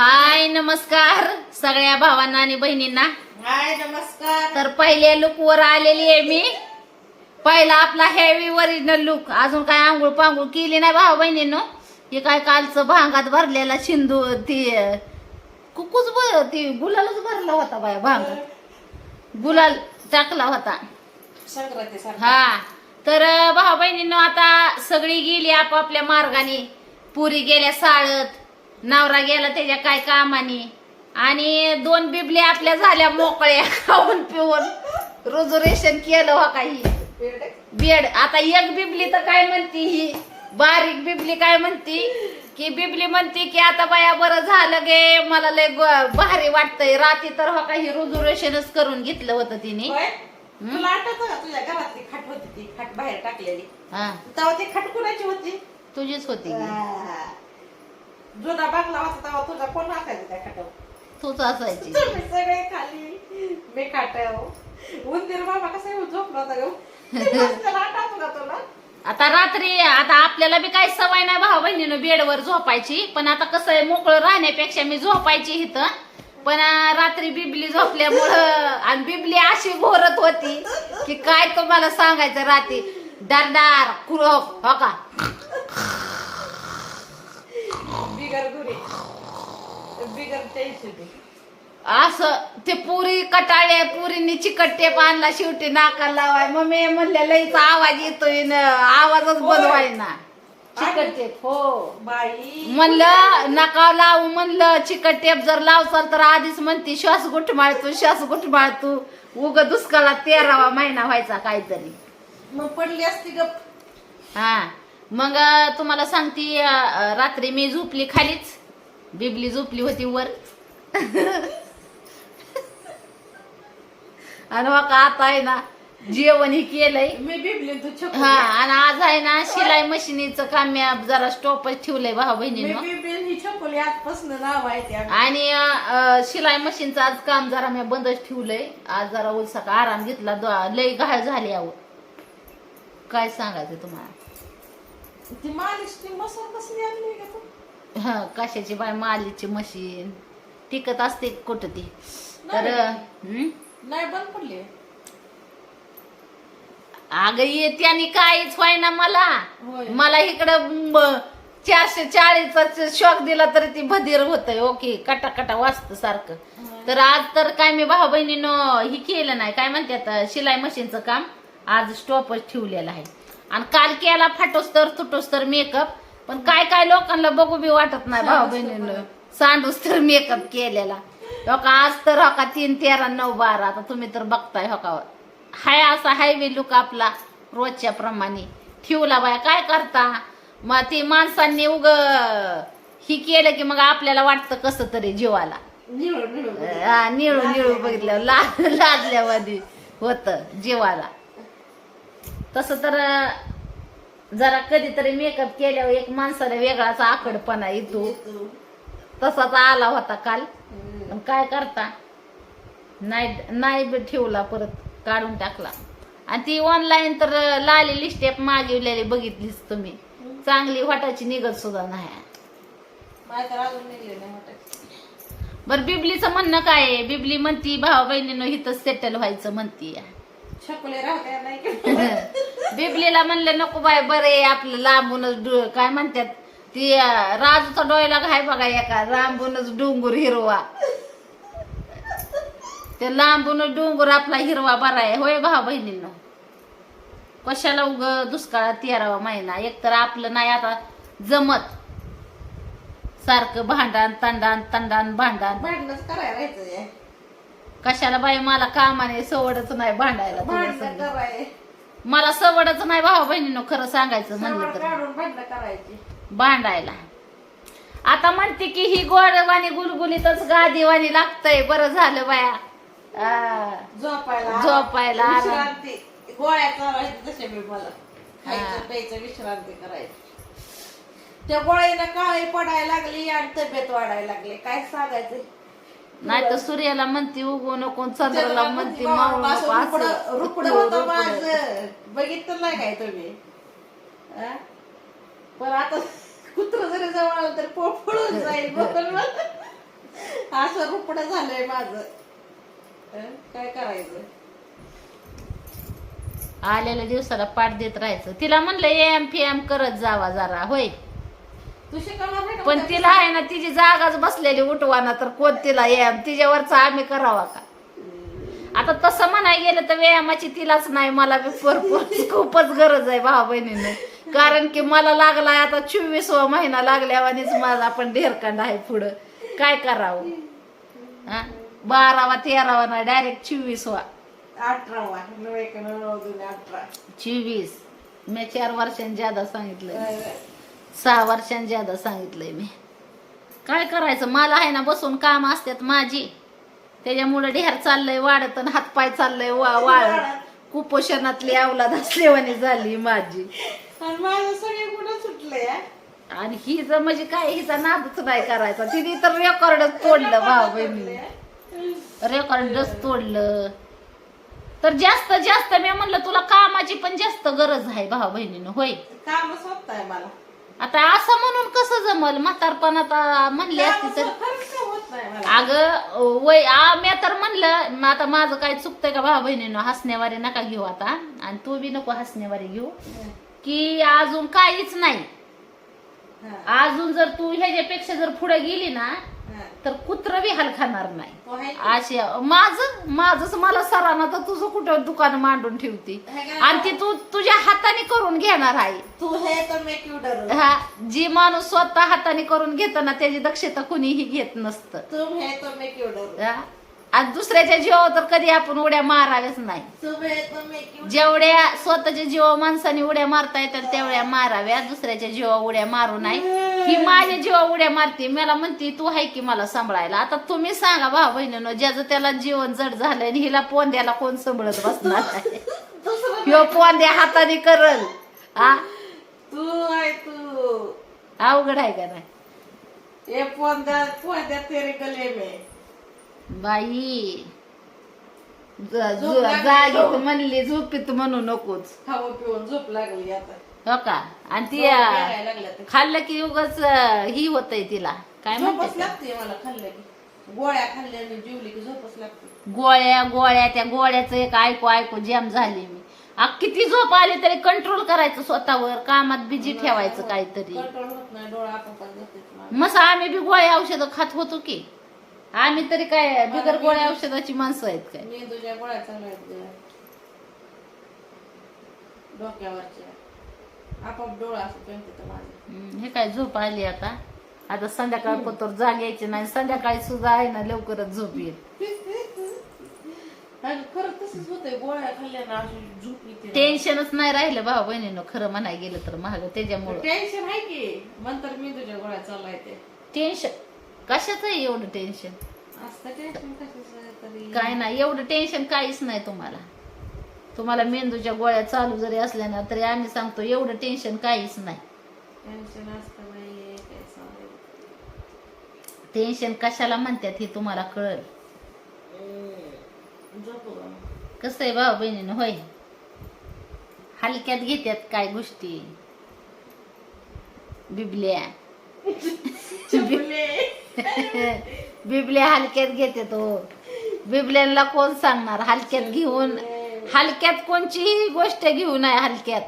हाय नमस्कार सगळ्या भावांना आणि बहिणींना. हाय नमस्कार. तर पहिल्या लुक वर आलेली आहे मी. पहिला आपला हेवी ओरिजिनल लुक अजून काय आंघोळ पांघोळ केली नाही भाऊ बहिणीनं. हे काय कालचं भांगात भरलेला शिंदू ती कुकूच ती गुलालच भरला होता बाया भांगात. गुलाल टाकला होता. हा. तर भाऊ बहिणीनं आता सगळी गेली आपापल्या मार्गाने. पुरी गेल्या साळत. नवरा गेला त्याच्या काय कामाने? आणि दोन बिबल्या आपल्या झाल्या मोकळ्या खाऊन पिऊन. रिझर्वेशन केलं हो काही बेड. आता एक बिबली तर काय म्हणती ही? बारीक बिबली काय म्हणती? की बिबली म्हणती की आता बाया बरं झालं गे. मला लय भारी वाटतंय. रात्री तर हो काही रिझर्वेशनच करून घेतलं होतं तिने. तुला आठवत का? तुझ्या घरातली खाट होती ती खाट बाहेर टाकलेली. हा. तेव्हा ती खाट कुणाची होती? तुझीच होती जुना बागला होता तेव्हा तुझा कोण असायचा त्या खाटावर तूच असायची. तुम्ही सगळे खाली मी उंदीर बाबा कसा येऊन झोपला होता आठवतो का तुला आता रात्री आता आपल्याला बी काही सवय नाही भाऊ बहिणीनं बेडवर झोपायची. पण आता कसं आहे मोकळं राहण्यापेक्षा मी झोपायची इथं. पण अं, रात्री बिबली झोपल्यामुळं आणि बिबली अशी घोरत होती की काय तुम्हाला सांगायचं रात्री? डारडार कुरप हो का? बिगर गुरी बिगर टेन्शन असं ते पुरी कटाळे पुरीनी चिकट टेप आणला शेवटी नाकाला लावाय. मग मी म्हणले लईचा आवाज येतोय न आवाजच बंद ना चिकट टेप हो. बाई. म्हणलं नका लावू म्हणलं चिकट टेप जर लावसाल तर आधीच म्हणती श्वास गुठमाळतो श्वास गुठमाळतो उग दुष्काळात तेरावा महिना व्हायचा काहीतरी. मग पडली असती गप. हा. मग तुम्हाला सांगती रात्री मी झोपली खालीच. बिबली झोपली होती वर. आणि मग आता आहे ना जेवण ही केलंय. मी बिबली तू हा आणि आज आहे ना शिलाई मशिनीचं काम मी जरा स्टॉपच ठेवलंय भाऊ बहिणीनं. छपली आजपासून आणि शिलाई मशीनचं आज काम जरा मी बंदच ठेवलंय. आज जरा उलसा आराम घेतला लय घाळ झाली आहो काय सांगायचं तुम्हाला? ती मसाला कसली आणली का तू हा कशाची बाय मालीची मशीन? टिकत असते कुठं ती? तर नाही. हं? बंद पडली. अगं येते आणि काहीच व्हायना मला. होय. मला इकडं चारशे चाळीसचा शॉक दिला तरी ती भदीर होतंय ओके कटा कटा वाचत सारखं. तर आज तर काय मी भाऊ बहिणीनं ही केलं नाही. काय म्हणतात शिलाई मशीनचं काम आज स्टॉपच ठेवलेलं आहे. आणि काल केला फाटोस तर तुटोस तर मेकअप पण काय काय लोकांना बघू बी वाटत नाही भाऊ बहिणीनं. सांडूस तर मेकअप केलेला. हो का आज तर हो का तीन तेरा नऊ बारा. आता तुम्ही तर बघताय हो का. हाय असा हायवे लुक आपला रोजच्या प्रमाणे. ठेवला बाया काय करता? मग ते माणसांनी उग ही केलं की मग आपल्याला वाटतं कसं तरी जीवाला. निळू निळू. बघितलं लाजल्यावादी होत जीवाला. तसं तर जरा कधीतरी मेकअप केल्यावर एक माणसाला वेगळाच आकडपणा येतो. तसाच आला होता काल. पण काय करता? नाही नाही ठेवला परत काढून टाकला. आणि ती ऑनलाईन तर लाली लिस्टेप मागवलेली बघितलीच तुम्ही. चांगली वाटायची निघत सुद्धा नाही. बर बिबलीचं म्हणणं काय आहे? बिबली म्हणती भाऊ बहिणीनं इथं सेटल व्हायचं म्हणती. छकुले राहते नाही का बिबलीला म्हणलं नको बाय बरे आपलं लांबूनच डो- काय म्हणतात? ती अं, राजूचा डोळ्याला घाय बघा एका लांबूनच डोंगर हिरवा. ते लांबूनच डोंगर आपला हिरवा बरा आहे. होय भाऊ बहिणींनो? कशाला उग दुष्काळात तेरावा महिना? एक तर आपलं नाही आता जमत. सारखं भांडण तंडान तंडान भांडण. भांडणच करायला राहायचं. कशाला बाई मला कामाने सवडच नाही भांडायला तुझ्या भांडणं संग. कराय. मला सवडच नाही भाऊ बहिणीनं खरं सांगायचं म्हणलं तर. काढून भांडणं करायची. भांडायला. आता म्हणते की ही गोडवाणी गुलगुलीतच गादीवाणी लागतंय. बरं झालं बाया. आ, झोपायला. झोपायला, आराम. विश्रांती. गोळ्या चालवायच्या तसे मी मला. खायचं प्यायचं विश्रांती करायची. त्या गोळ्यानं काळी पडायला लागली आणि तब्येत वाढायला लागली. काय सांगायचं? नाही तर सूर्याला म्हणती उगू नको चंद्राला म्हणती मावळू बाबा, नको असं रुपडं- होतं. माझं बघितलं नाही काय तुम्ही हा? पण आता कुत्र जरी जवळ आलं तर पो- पळून जाईल बघून मला. असं रुपड झालंय माझं हं? काय करायचं आलेल्या दिवसाला पाठ देत राहायचं तिला म्हणलं एम पी एम करत जावा जरा होय तू शिकवणार नाही का पण? तिला आहे ना तिची जागाच बसलेली उठवाना तर कोण तिला एम तिच्यावरचा आम्ही करावा का? आता तसं म्हणाय गेलं तर व्यायामाची तिलाच नाही मला भरपूर खूपच गरज आहे भावा बहिणीनं. कारण की मला लागलाय आता चोवीसवा महिना लागल्यावानीच माझा पण ढेरकांड आहे पुढं. काय करावं? हा? बारावा तेरावा नाही डायरेक्ट चोवीसवा. अठरावा. चोवीस. मी चार वर्षांनी ज्यादा सांगितलंय. काय- सहा वर्षांनी ज्यादा सांगितलंय मी. काय करायचं? मला आहे ना बसून काम असतात माझी. त्याच्यामुळे ढेर चाललंय वाढत आणि हातपाय चाललंय वा वाळ कुपोषणातली अवलाद असलेवानी झाली माझी. आणि माझं सगळे कुठं सुटले आणि हिचं म्हणजे काय हिचा नादच नाही करायचा. तिने तर रेकॉर्डच तोडलं भाऊ बहिणी. रेकॉर्डच तोडलं. तर जास्त जास्त मी म्हणलं तुला कामाची पण जास्त गरज आहे भाऊ बहिणीनं होय. काम स्वतः मला. आता असं म्हणून कसं जमल? म्हातारपणात म्हणले असते तर. अगं वय आ, मी तर म्हणलं आता माझं काय चुकतंय का भाऊ बहिणीनं? हसण्यावारी नका घेऊ आता. आणि तू बी नको हसण्यावारी घेऊ. की अजून काहीच नाही. अजून जर तू ह्याच्यापेक्षा जर पुढे गेली ना. तर कुत्र बी हाल खाणार नाही? अशी माझं माझंच मला सराना तर तुझं कुठं दुकान मांडून ठेवती? आणि ती तू तुझ्या हाताने करून घेणार आहे. तू हे हा जी माणूस स्वतः हाताने करून घेतो ना त्याची दक्षता कुणीही घेत नसतं. आणि दुसऱ्याच्या जीवावर तर कधी आपण उड्या माराव्याच नाही. जेवढ्या स्वतःच्या जीवा माणसाने उड्या मारता येतात तेवढ्या माराव्या. दुसऱ्याच्या जीवा उड्या मारू नाही ही माझ्या जीवा उड्या मारते. मला म्हणते तू हाय की मला सांभाळायला? आता तुम्ही सांगा भाऊ बहिणीनं ज्याचं त्याला जीवन जड झालंय आणि हिला पोंद्याला कोण सांभाळत बसणार आहे? ह्यो पोंद्या हाताने करल. हा? तू आहे तू. अवघड आहे का नाही? बाई जागीत झोप. म्हणली झोपीत म्हणू नकोच. खाऊ पिऊन झोप लागली आता. हो का? आणि ती यायला लागल्या. खाल्लं की उगाच ही होतय तिला. काय झोपच म्हणते लागते मला खाल्लं की. गोळ्या खाल्ल्याने जेवली की झोपच लागते. गोळ्या गोळ्या त्या गोळ्याचं एक ऐकू ऐकू जॅम झाली मी. आ, किती झोप आली तरी कंट्रोल करायचं स्वतःवर कामात बिजी ठेवायचं काहीतरी. कंट्रोल होत नाही डोळा आपोआप जाते मस आम्ही बी गोळ्या औषधं खात होतो की. आम्ही तरी काय बिगर गोळ्या औषधाची माणसं आहेत काय? मेंदूच्या गोळ्या चालू आहेत गं. डोक्यावरच्या. आपोआप डोळा माझं. हम्म, हे काय झोप आली आता? आता संध्याकाळ पत्र जाग यायची नाही. संध्याकाळी सुद्धा आहे ना लवकरच झोप येत अगं खरं तसंच होतंय. गोळ्या खाल्ल्यानं अशी झोप येते. टेन्शनच नाही राहिलं भाऊ बहिणीनं. खरं म्हणाय गेलं तर महाग. त्याच्यामुळं. टेन्शन आहे की? नंतर मेंदूच्या गोळ्या चाललाय ते. टेन्शन कशाचं आहे एवढं टेन्शन असतं टेन्शन कशाचं तरी काय नाही एवढं टेन्शन काहीच नाही तुम्हाला. तुम्हाला मेंदूच्या गोळ्या चालू जरी असल्या ना तरी आम्ही सांगतो एवढं टेन्शन काहीच नाही. टेन्शन असतं बाई काय सांगायचं टेन्शन कशाला म्हणतात हे तुम्हाला कळल? झोपू गं. कसं आहे भाऊ बहिणीनं होय? हलक्यात घेत्यात काय गोष्टी? बिबल्या. बिबल्या हलक्यात घेते तो. बिबल्यांना कोण सांगणार? हलक्यात घेऊन हलक्यात कोणचीही गोष्ट घेऊ नये हलक्यात.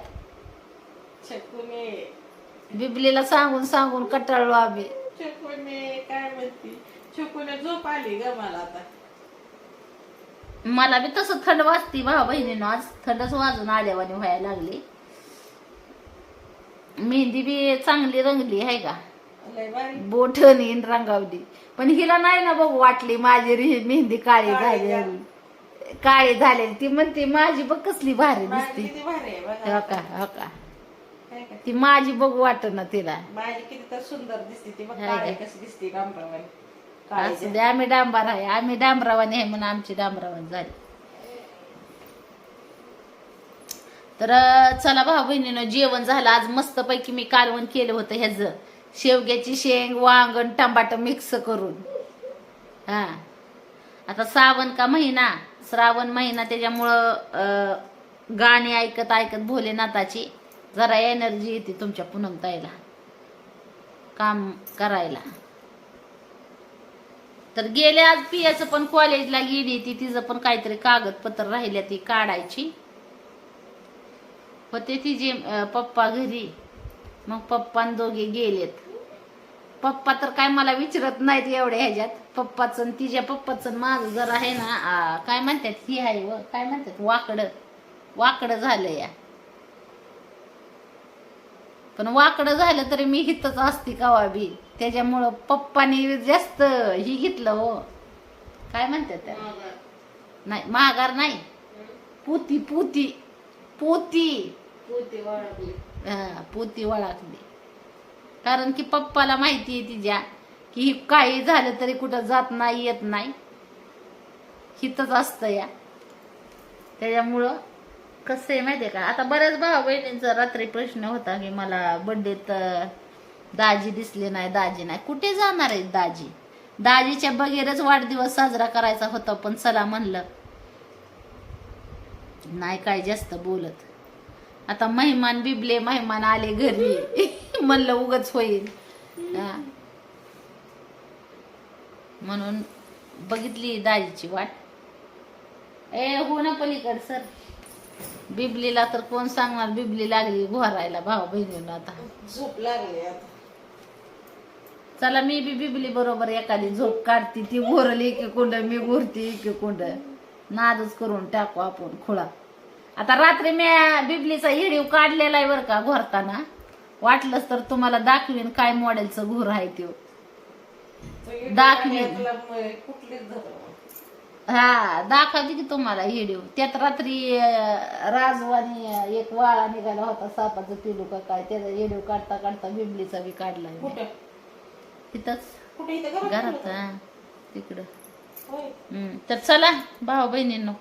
बिबलीला सांगून सांगून कटाळलो आम्ही. चकुने काय म्हणती? चकुने झोप आली ग मला आता. मला बी तसं थंड वाजती भाऊ बहिणीनं. आज थंडच वाजून आल्यावानी व्हायला लागली. मेहंदी बी चांगली रंगली आहे का? बोट नीन रंगावली. पण हिला नाही ना बघ वाटली माझी रि- मेहंदी काळी झाली. काळी झालेली. ती म्हणते माझी बघ कसली भारी दिसती. हो का? हो का? ती माझी बघ वाट ना तिला. माझी किती तर सुंदर दिसते. ती बघ? कशी डांबरावानी आम्ही डांबार आहे. आम्ही डांबरावानी आहे म्हणून आमची डांबरावानी झाली. तर चला भाऊ बहिणीनं जेवण झालं. आज मस्त पैकी मी कालवण केलं होतं ह्याच. शेवग्याची शेंग वांगण टमाटं मिक्स करून. हा. आता श्रावण का महिना? श्रावण महिना त्याच्यामुळं गाणी ऐकत ऐकत भोलेनाथाची जरा एनर्जी येते तुमच्या पुनमताईला. काम करायला. तर गेल्या आज पियाचं पण कॉलेजला गेली ती तिचं पण काहीतरी कागदपत्र राहिल्या ती काढायची. होते तिचे पप्पा घरी. मग पप्पा दोघे गेलेत. पप्पा तर काय मला विचारत नाहीत एवढ्या ह्याच्यात. पप्पाचं तिच्या पप्पाचं माझं जर आहे ना काय म्हणतात ही आहे व काय म्हणतात वाकडं. वाकडं झालं या. पण वाकडं झालं तरी मी हितच असते कवा बी. त्याच्यामुळं पप्पाने जास्त ही घेतलं हो. काय म्हणतात नाही महागार नाही. पुती पुती. पोती. पुती पोती वळखली. कारण की पप्पाला माहिती आहे तिच्या की ही काही झालं तरी कुठं जात नाही येत नाही. हितच असतं या. त्याच्यामुळं कसं आहे माहिती आहे का? आता बऱ्याच भाऊ बहिणींचा रात्री प्रश्न होता की मला बड्डे दाजी दिसले नाही दाजी नाही. कुठे जाणार आहे दाजी? दाजीच्या बगैरच वाढदिवस साजरा करायचा होता पण चला म्हणलं नाही काय जास्त बोलत. आता मेहमान बिबले मेहमान आले घरी. म्हणलं उगच होईल. म्हणून बघितली दाजीची वाट. ए हो ना पलीकड सर. बिबलीला तर कोण सांगणार? बिबली लागली घोरायला भाऊ बहिणीला आता. झोप लागली आता. चला मी बी बिबली बरोबर एखादी झोप काढती. ती घोरली की कुंड मी घोरती की कुंड. नादच करून टाकू आपण खुळा. आता रात्री मी बिबलीचा हिडीव काढलेला आहे बरं का घोरताना. वाटलंच तर तुम्हाला दाखवीन काय मॉडेलचं घोर आहे तो दाखवीन. हा दाखवते की तुम्हाला हिडीव. त्यात रात्री राजवानी एक वाळा निघाला होता सापाचं पिलू का काय त्याचा हिडीव काढता काढता बिबलीचा बी. कुठं? तिथंच घरात तिकडं. तर चला भाऊ बहिणींनो